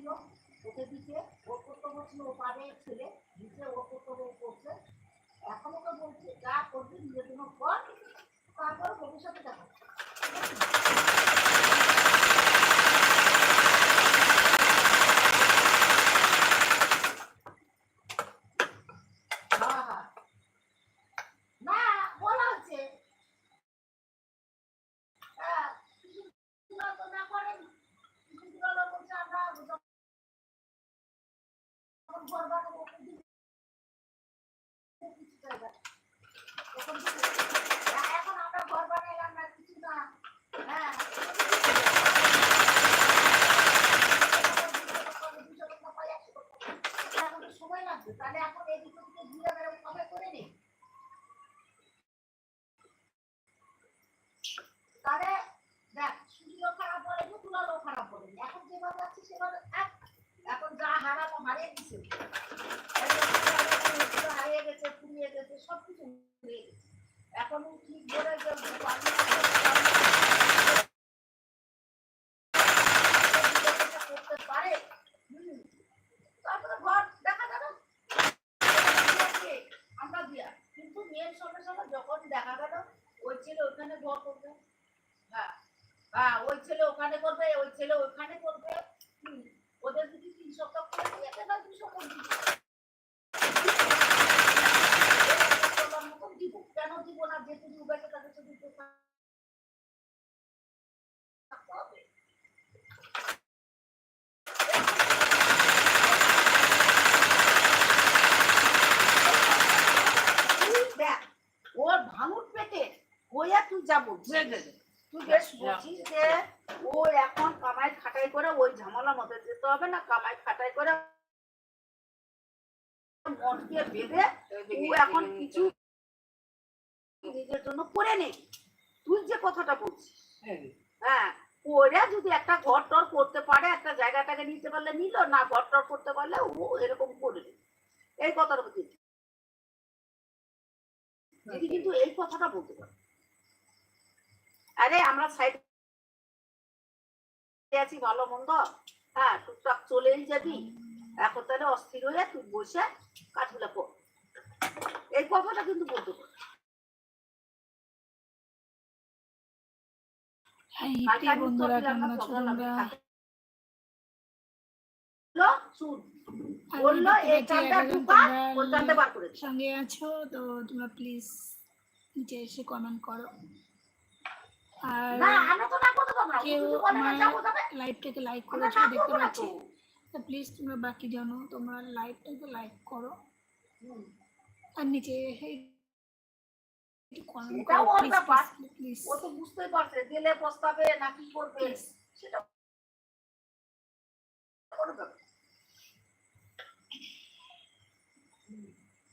ছিল ওকে দিকে ও কর্তব্য ছিল ও পারে ছেলে দিতে ও কর্তব্য করছে। এখন ওকে বলছি, যা করবি নিজের জন্য কর, তারপর ভবিষ্যতে দেখো হ্যাঁ, হ্যাঁ। না বলা হচ্ছে হ্যাঁ, কিছু তো না করেন কিছু বলছে আমরা যখন ঘর বানাবো কিছু জায়গা এখন এখন আমরা ঘর বানাইলাম না কিছু না হ্যাঁ এখন তো সময় লাগবে তাহলে এখন এদিক ওদিকে ঘুরে বেড়াবো কবে করে নেই তাহলে দেখ সুযোগ খারাপ বলে তুলালো খারাপ বলে এখন যেভাবে আছে সেভাবে থাক। এখন যা হারানো হারিয়ে দিছে হারিয়ে গেছে পুড়িয়ে গেছে সব কিছু হারিয়ে গেছে এখন ঠিক বলে যে করতে পারে হুম। তারপরে ঘর দেখা যাবে আমরা দিয়া কিন্তু মেয়ের সঙ্গে সঙ্গে যখন দেখা গেল ওই ছেলে ওখানে ঘর করবে হ্যাঁ হ্যাঁ ওই ছেলে ওখানে করবে ওই ছেলে ওখানে করবে হুম, ওদের যদি তিন সপ্তাহ করে দিয়েছে না দুশো করে দিব চলার মতন দিব কেন দিব না? যেহেতু দুবাইকে তাদের সাথে হবে তুই দেখ ওর ভাঙুর পেটে হইয়া তুই বেশ বলছিস যে ও এখন কামাই খাটাই করে ওই মধ্যে যেতে হবে না কামাই খাটাই করে মনকে বেঁধে ও এখন কিছু নিজের জন্য করে নে। তুই যে কথাটা বলছিস। হ্যাঁ। ওরা যদি একটা ঘর টর করতে পারে একটা জায়গাটাকে নিতে পারলে নিল না ঘর টর করতে পারলে ও এরকম করে নেবে এই কথাটা বলছি। দিদি কিন্তু এই কথাটা বলতে পারে। আরে আমরা সাইড আছি ভালো মন্দ। হ্যাঁ টুকটাক চলেই যাবি। এখন তাহলে অস্থির হয়ে তুই বসে কাজগুলো কর এই কথাটা কিন্তু বলতে পারে। সঙ্গে আছো তো তোমরা প্লিজ নিচে এসে কমেন্ট করো। আর কেউ আমার লাইভটাকে লাইক করেছ না দেখতে পাচ্ছি? তো। তো প্লিজ তোমরা বাকি জানো তোমরা লাইভটাকে লাইক করো। আর নিচে ও তো পারছে দিলে প্রস্তাবে না কি করবে সেটা।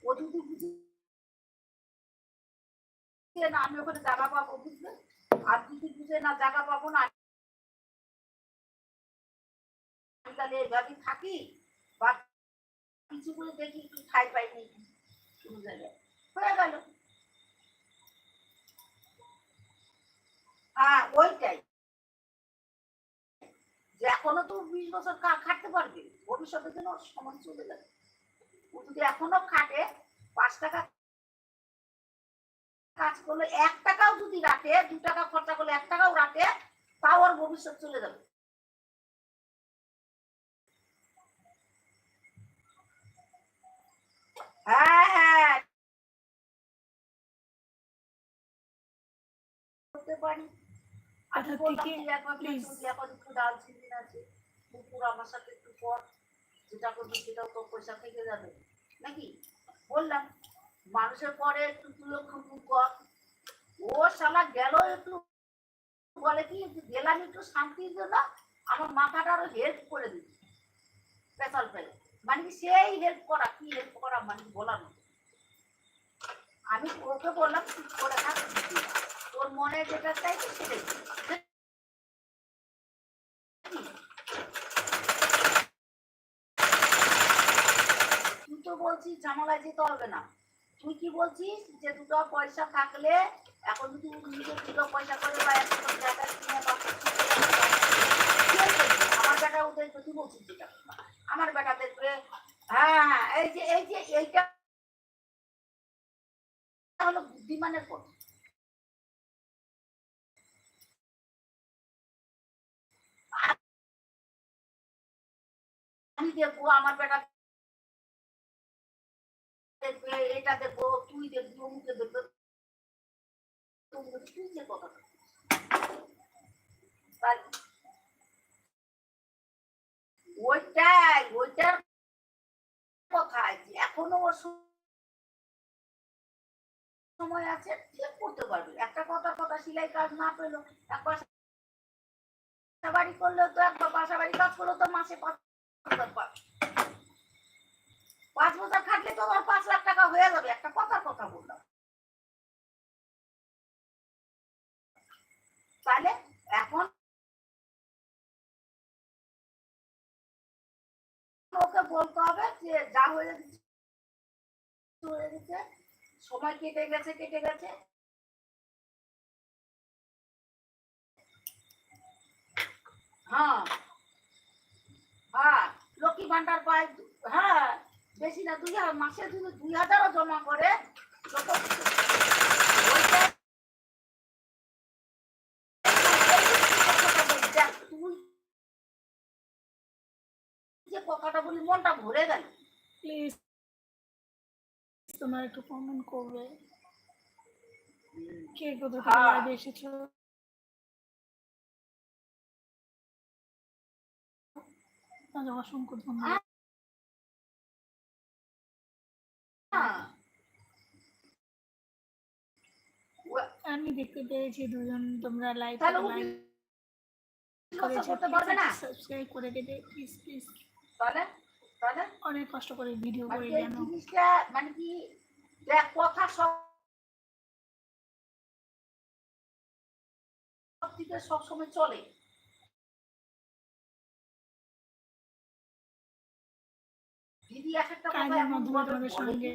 ও যদি বুঝে না আমি ওখানে জায়গা পাবো বুঝলে? আর যদি বুঝে না জায়গা পাবো না তাহলে এভাবেই থাকি বা কিছু করে দেখি কি খাই পাইনি কোনো জায়গায়। হয়ে গেল। হ্যাঁ ওইটাই। যে এখনও তো বিশ বছর খাটতে পারবে। ভবিষ্যতের জন্য সময় চলে যাবে। ও যদি এখনও খাটে পাঁচ টাকা কাজ করলে এক টাকাও যদি রাখে, দু টাকা খরচা করলে এক টাকাও রাখে, তাও ওর ভবিষ্যৎ চলে যাবে। হ্যাঁ হ্যাঁ। পারি। তুই এখন একটু ডাল চিনি আছে কুকুর আমার সাথে একটু পর যেটা করবি সেটাও তো পয়সা থেকে যাবে। নাকি? বললাম মানুষের পরে একটু তুইও খুব কর। ও শালা গেল একটু বলে কি গেলাম একটু শান্তির জন্য আমার মাথাটা আরও হেল্প করে দিচ্ছে পেশাল পেলে মানে কি সেই হেল্প করা কি হেল্প করা মানে বলার মতো। আমি ওকে বললাম করে থাক তোর মনে যেটা চাইছে সেটাই। তুই তো বলছিস ঝামেলায় যেতে হবে না তুই কি বলছিস যে দুটো পয়সা থাকলে এখন যদি নিজে দুটো পয়সা করে বা কোনো জায়গায় কিনে বা? আমার বেটা ওদের তুই বলছিস যেটা আমার বেটা দেখবে হ্যাঁ হ্যাঁ এই যে এই যে, এইটা হলো বুদ্ধিমানের কথা আমি দেখব, আমার বেটা দেখবে, এটা দেখব, তুই দেখবি অমুকে দেখবে। তুই কথা এখনও ওর সময় আছে করতে পারবি। একটা কথা কথা সিলাই কাজ না পেল একবার বাসা বাড়ি করলে তো একবার বাসা বাড়ি কাজ করলে তো মাসে পাঁচ হাজার। পাঁচ। বছর খাটলে তো পাঁচ লাখ টাকা হয়ে যাবে। একটা কথার কথা বললাম। তাহলে এখন ওকে বলতে হবে যে, যা হয়ে গেছে। সময় কেটে গেছে কেটে গেছে। হ্যাঁ। হ্যাঁ লক্ষ্মী ভান্ডার পায় হ্যাঁ বেশি না দুই হাজার মাসে যদি দুই হাজারও জমা করে। যে কথাটা বলি মনটা ভরে গেল। প্লিজ তোমরা একটু কমেন্ট করবে। কে কোথা থেকে হ্যাঁ। এসেছ? তাহলে অসংখ্য ধন্যবাদ। হ্যাঁ। আমি দেখতে পেরেছি দুজন তোমরা লাইভ সাবস্ক্রাইব করে দেবে প্লিজ প্লিজ তাহলে তাহলে? অনেক কষ্ট করে ভিডিও মানে করে যেন মানে কি কথা সব সবসময় চলে। তোমাদের সঙ্গে।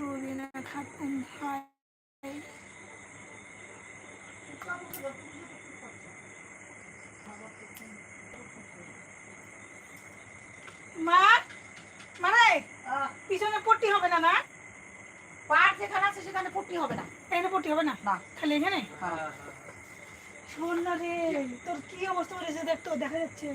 রবিনা খাতুন হাই মা মানে আহ, পিছনে পট্টি হবে না না? পাট যেখানে আছে সেখানে পট্টি হবে না। এখানে পট্টি হবে না? না। খালি এখানে? হ্যাঁ। শোন না রে তোর কি অবস্থা হয়েছে দেখ তো দেখা যাচ্ছে।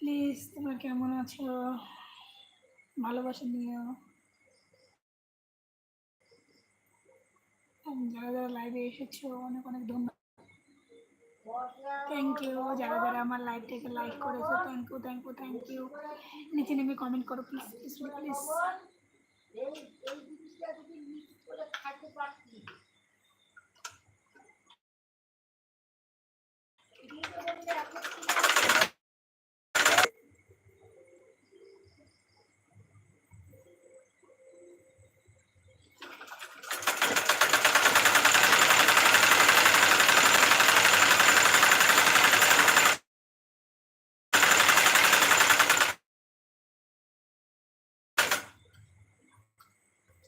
প্লিজ তোমরা কেমন আছো? ভালোবাসা নিও। যারা যারা লাইভে এসেছ, অনেক অনেক ধন্যবাদ। থ্যাংক ইউ যারা যারা আমার লাইভটাকে লাইক করেছ thank you thank you thank you নিচে নেমে কমেন্ট করো প্লিজ প্লিজ প্লিজ খাইতে পারছি এগুলো বললে এখন কি-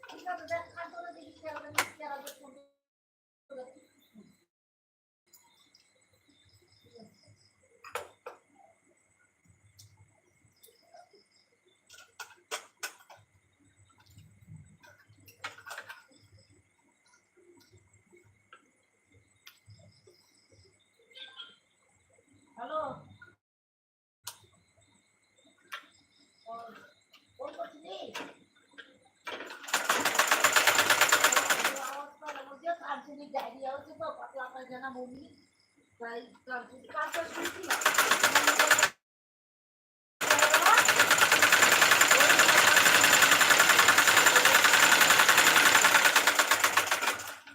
ঠিক আছে, দেখ, খাদ্য না দেখি খেয়াল করে, খেয়াল করে ফোন করে। হ্যালো ফোন করছিস কার্যনিক ডায়রিয়া হচ্ছে তো পাতলা পায়খানা বমি তাই কার্যনিক কাজটা শুনছিলাম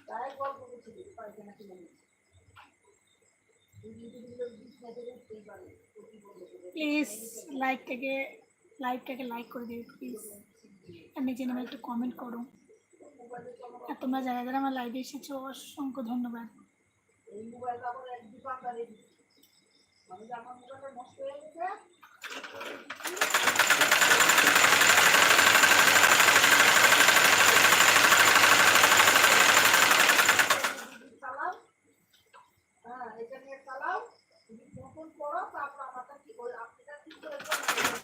তাই গল্প করছিলি পায়খানা কিনে নিয়েছি উঠতেই পারে প্লিজ লাইকটাকে লাইভটাকে লাইক করে দিও প্লিজ আর নিচে নেমে একটু কমেন্ট করো। আর তোমরা যারা যারা আমার লাইভে এসেছ, অসংখ্য ধন্যবাদ। আমার মোবাইলটা নষ্ট হয়ে গেছে চালাও হ্যাঁ এটা নিয়ে চালাও তুমি ফোন করো তারপর আমারটা কি করে আপনারা কি করে করবেন?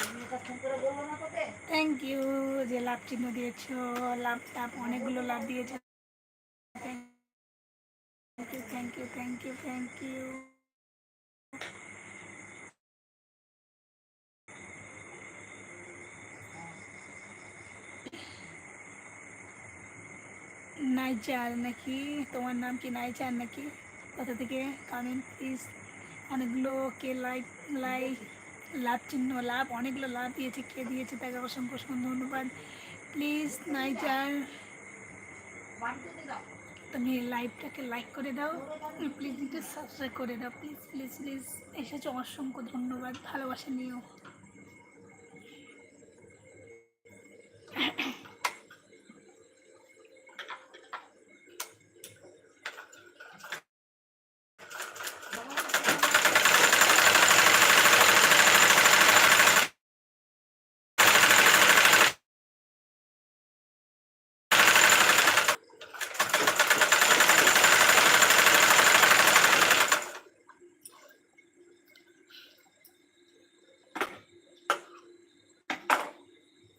তুমি এটা ফোন করে বলব না তোকে থ্যাংক ইউ যে লাভ চিহ্ন দিয়েছ, লাভ টাপ অনেকগুলো লাভ দিয়েছ। Thank you thank you thank you thank you নাইচার নাকি? তোমার নাম কি নাইচার নাকি? কোথা থেকে? কমেন্ট প্লিজ অনেকগুলো কে লাইক লাইক। লাভ চিহ্ন, লাভ, অনেকগুলো লাভ দিয়েছে, কে দিয়েছে তাকে অসংখ্য অসংখ্য ধন্যবাদ। প্লিজ দিলাম তুমি লাইভটাকে লাইক করে দাও। প্লিজ একটু সাবস্ক্রাইব করে দাও। প্লিজ প্লিজ প্লিজ এসেছ অসংখ্য ধন্যবাদ। ভালোবাসা নিও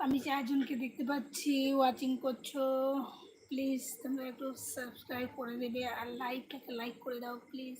আমি চারজনকে দেখতে পাচ্ছি ওয়াচিং করছ। প্লিজ তোমরা একটু সাবস্ক্রাইব করে দেবে আর লাইকটাকে লাইক করে দাও প্লিজ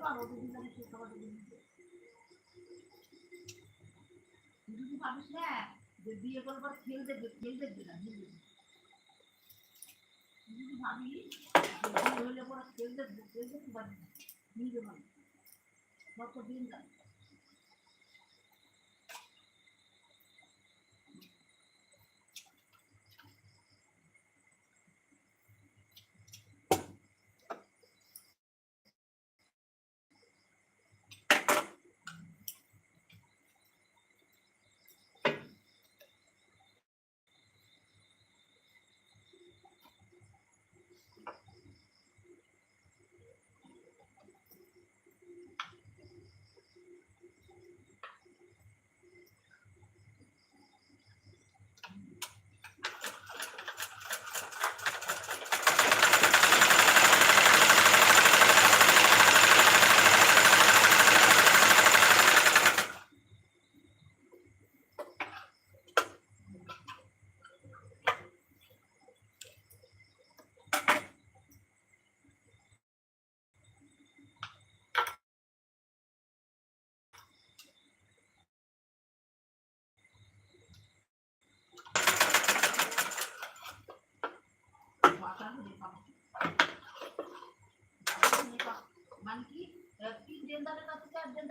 যে বিয়ে করবার খেল দেখবে খেল দেখবে না যদি ভাবি খেলতে হলে পরে খেল দেখবে খেল দেখতে পারবি না নিজে ভাবি কত দিন যাবে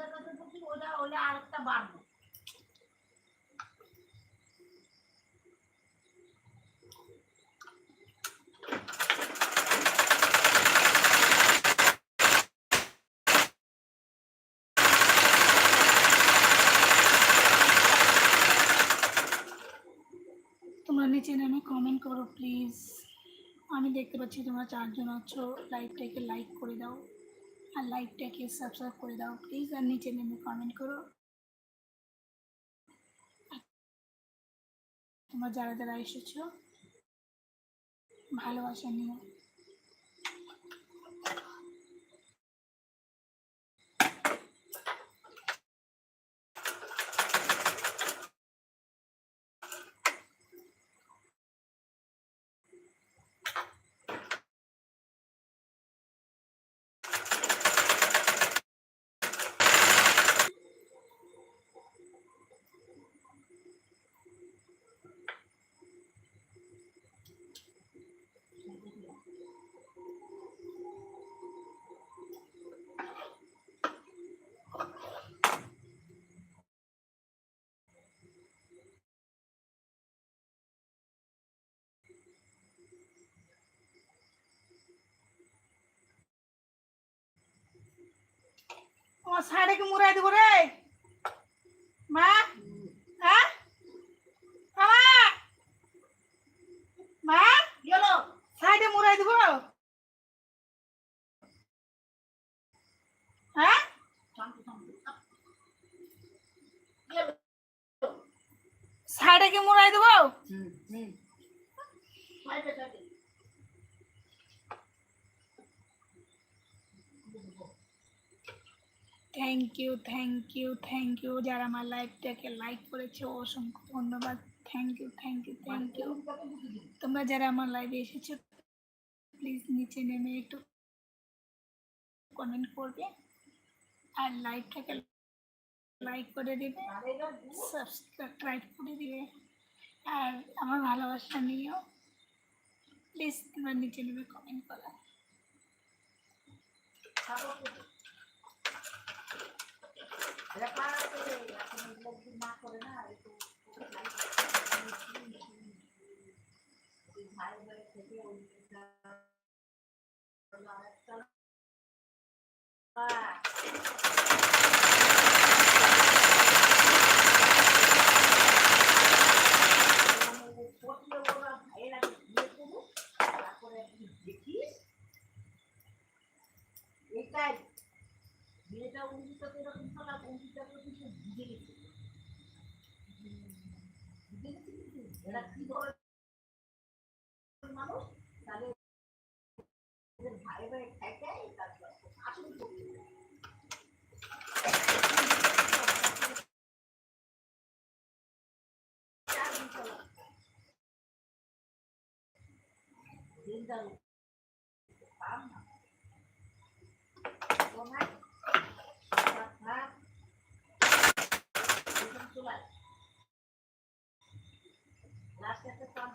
জেন্দার কাছে বলছি ওটা ওটা আরেকটা বাড়বো তোমরা নিচে নেমে কমেন্ট করো প্লিজ আমি দেখতে পাচ্ছি তোমরা চারজন আছো। লাইভটাকে লাইক করে দাও। আর লাইকটাকে সাবস্ক্রাইব করে দাও প্লিজ আর নিচে নেমে কমেন্ট করো। তোমরা যারা যারা এসেছ, ভালোবাসা নিও। আমার শাড়িকে মুড়াই দেবো রে? মা? হ্যাঁ মা? গেলো শাড়িটা মুড়াই দেবো। হ্যাঁ শাড়িকে মুড়াই দেবো? হুম হুম সাইডে সাইডে thank you thank you thank you যারা আমার লাইভটাকে লাইক করেছে, অসংখ্য ধন্যবাদ। Thank you thank you thank you তোমরা যারা আমার লাইভে এসেছ প্লিজ নিচে নেমে একটু কমেন্ট করবে। আর লাইভটাকে লাইক করে দেবে সাবস্ক্রাইব করে দিবে। আর আমার ভালোবাসা নিয়েও প্লিজ তোমরা নিচে নেমে কমেন্ট করো। না করে না একটু ভাই ভাই থেকে ওইটা আরেকটা দেখিস এই এটাই মেয়েটা অঙ্কিতাতে এরকম থাকা অঙ্কিতাকে কিন্তু বুঝে গেছে বুঝে গেছে কিন্তু এরা কি ধরনের মানুষ তাহলে এদের ভাই ভাই থাকে তারপর আসলে চলবে না। চার দিন চলা। দিনদার পাম না তোমার ভাত এরকম চুলায় লাস্ট একটা কাম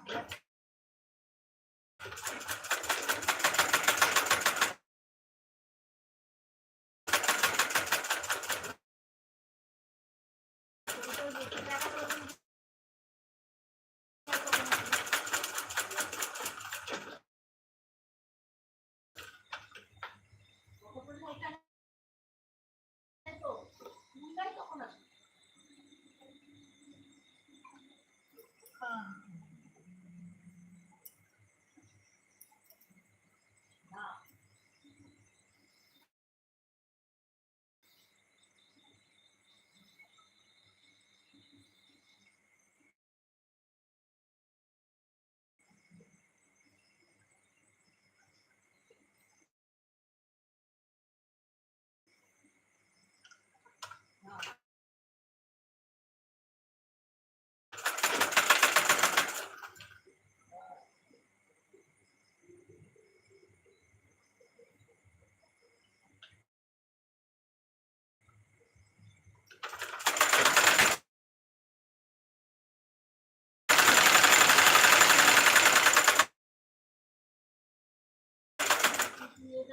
তখন আসবে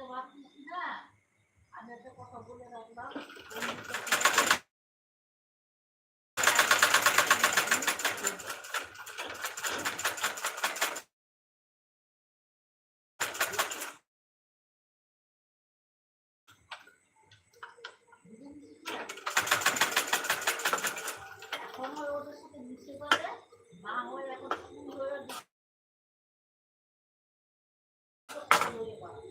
না তুই এটা না আমি একটা কথা বলে রাখলাম এখন হয় ওদের সাথে মিশতে পারে না হয় এখন শুরু হয়ে হয়ে পারে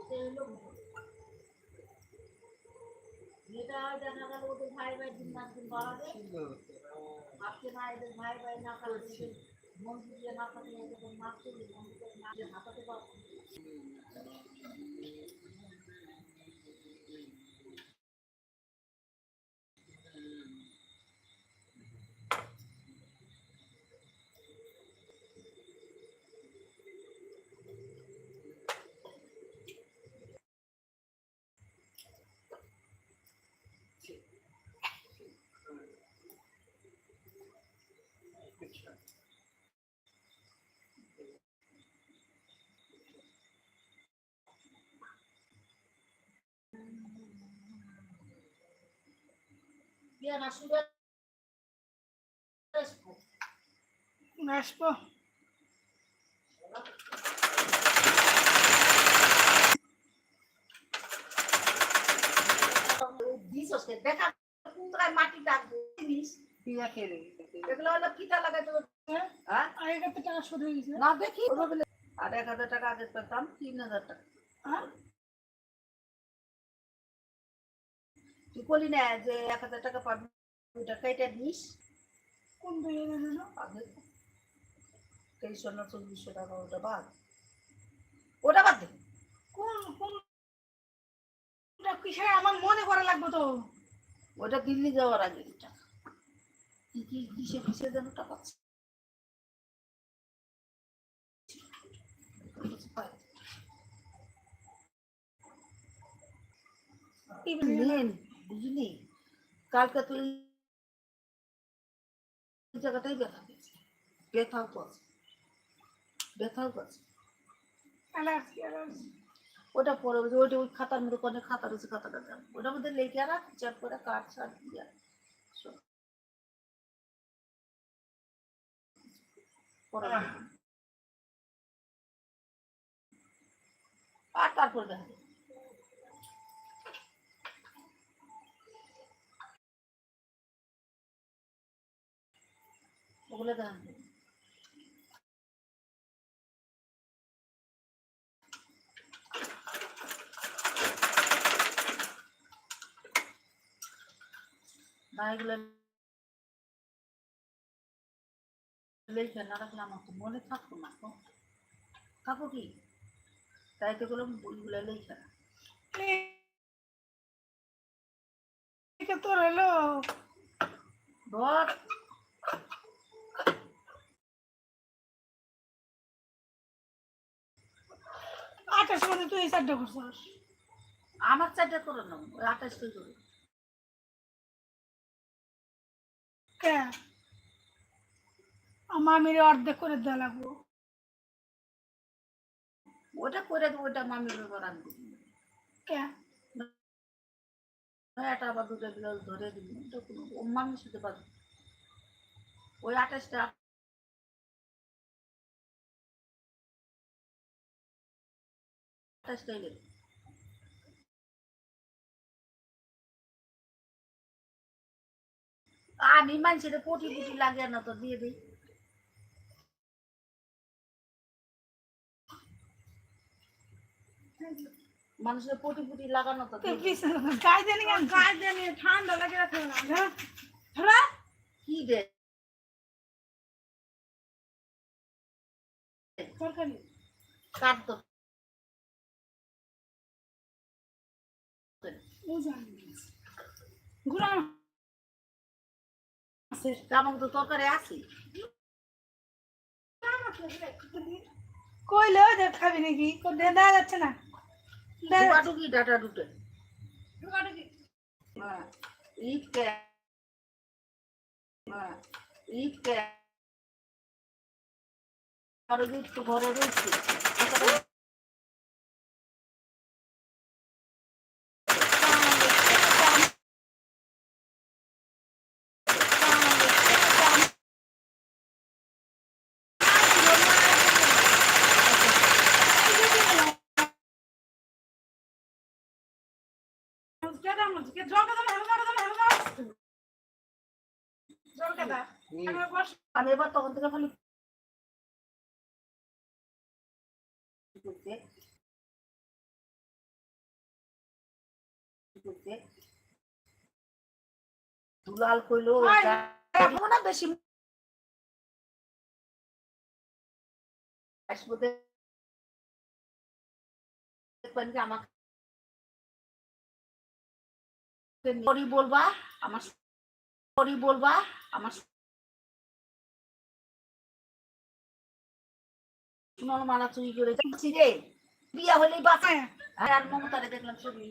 এটা হলো মেয়েটা দেখা গেল ওদের ভাই ভাই দিন না দিন বাড়াবে। ভাবছে না এদের ভাই ভাই না থাকলে মন দিয়ে না থাকলে এদের না হাঁটাতে পারব বিয়ে না শুরু আসব। দিছসকে দেখা কোথায় মাটি ডাকবো জিনিস খেয়ে দেবে এগুলো হলো কিটা লাগাই দেবো হ্যাঁ কত টাকা শোধ হয়ে গেছে। না দেখি আর এক হাজার টাকা আগে পেতাম তিন হাজার টাকা। হ্যাঁ? তুই বলি না যে এক হাজার টাকা পাবি ওইটা কেটে নিস। কোন জানো আগে তেইশশো না চব্বিশশো টাকা ওটা বাদ। ওটা বাদ দে। কোন কোন কিসে আমার মনে করা লাগবে তো। ওটা দিল্লি যাওয়ার আগে টাকা। কি কি কিসে কিসে যেন টাকা। এই নেন বুঝলি কালকে তুই জায়গাটাই ব্যথা পেয়েছে। ব্যথাও করছে। ব্যথাও করছে। ওটা পরে যে ওইটা ওই খাতার মধ্যে কোনো খাতা রয়েছে খাতাটা দেন ওটার মধ্যে লেখে রাখ চার করে কাঠ সার দিয়ে। আর তারপর দেখা ওগুলো দা এগুলো লেখে না রাখলে আমার তো মনে থাকতো না তো থাকো কি? তাই তো বললাম বইগুলো লেখে। না তো রেলো ধর। আঠাশ মধ্যে তুই এই চারটে করছিস। আমার চারটে করে নাও ওই আঠাশটা করে কে? আমার মেরে অর্ধেক করে দেওয়া লাগবো। ওটা করে দেবো ওটা মামির ব্যাপার আমি করি। কে? একটা আবার দুটো ব্লাউজ ধরে দিবি ওটা কোনো সাথে পারবে ওই আঠাশটা আঠাশটাই দেবে আমি মানুষের পটি পুটি লাগে না তো দিয়ে দিই। মানুষের পটি পুটি লাগানো তো গায়ে দেনি গায়ে দেনি ঠান্ডা লাগে রাখবে না কি দে তরকারি তো গুড়া আছে আমার তো তরকারি আছে। কইলে ওই দেখ খাবি নাকি? যাচ্ছে না। ডাটা ঘরে রয়েছে। আমি এবার তখন থেকে খালি দুলাল কইলো। না বেশি আমাকে সরি বলবা আমার সরি বলবা আমার সোনার মালা চুরি করে রে। বিয়া হলেই বাঁচায় আর মমতারে দেখলাম ছবি